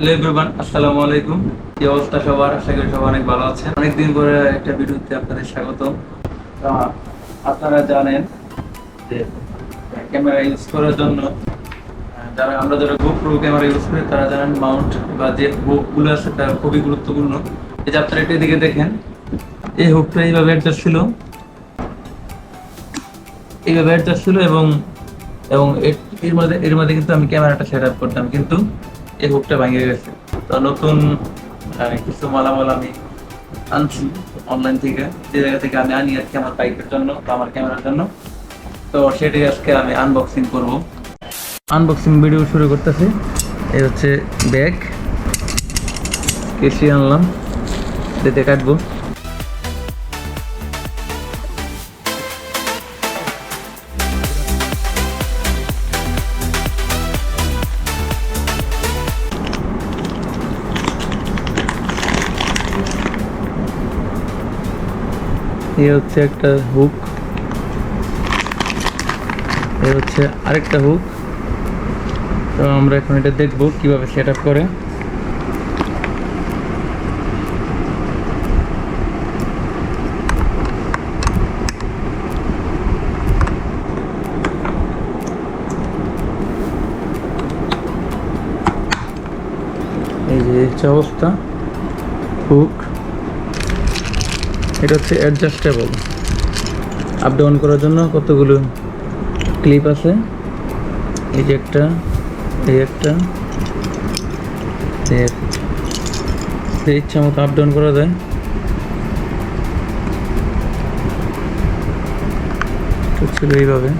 Hello everyone আসসালামু আলাইকুম কি অবস্থা সবার? আশা করি সবাই অনেক ভালো আছেন। অনেকদিন পরে একটা ভিডিওতে আপনাদের স্বাগত আপনারা জানেন যে ক্যামেরা ইউজ করার জন্য যারা আমরা যারা গোপ্রো ক্যামেরা ইউজ করি, তারা জানেন মাউন্ট বা যে হুকগুলো আছে তারা খুবই গুরুত্বপূর্ণ। এই যে আপনারা একটু এদিকে দেখেন, এই হুকটা এইভাবে অ্যাডজাস্ট ছিল। এইভাবে অ্যাডজাস্ট ছিল এবং এবং এর মধ্যে এর মধ্যে কিন্তু আমি ক্যামেরাটা সেট আপ করতাম। কিন্তু এই হুকটা ভেঙে গেছে। তো নতুন কিছু মালামাল আমি আনছি অনলাইন থেকে। যে জায়গা থেকে আমি আনি আজকে আমার বাইকের জন্য বা আমার ক্যামেরার জন্য। তো সেটাই আজকে আমি আনবক্সিং করব। আনবক্সিং ভিডিও শুরু করতেছি। এই হচ্ছে ব্যাগ কেসি আনলাম। দিতে কাটবো। এই হচ্ছে একটা হুক এই হচ্ছে আরেকটা হুক তো আমরা এখন এটা দেখব কীভাবে সেট আপ করে। এই যে হচ্ছে অবস্থা। হুক এটা হচ্ছে অ্যাডজাস্টেবল আপ ডাউন করার জন্য কতগুলো ক্লিপ আছে? এই যে একটা, এই একটা সে। ইচ্ছা মতো আপ ডাউন করা যায়। এইভাবে।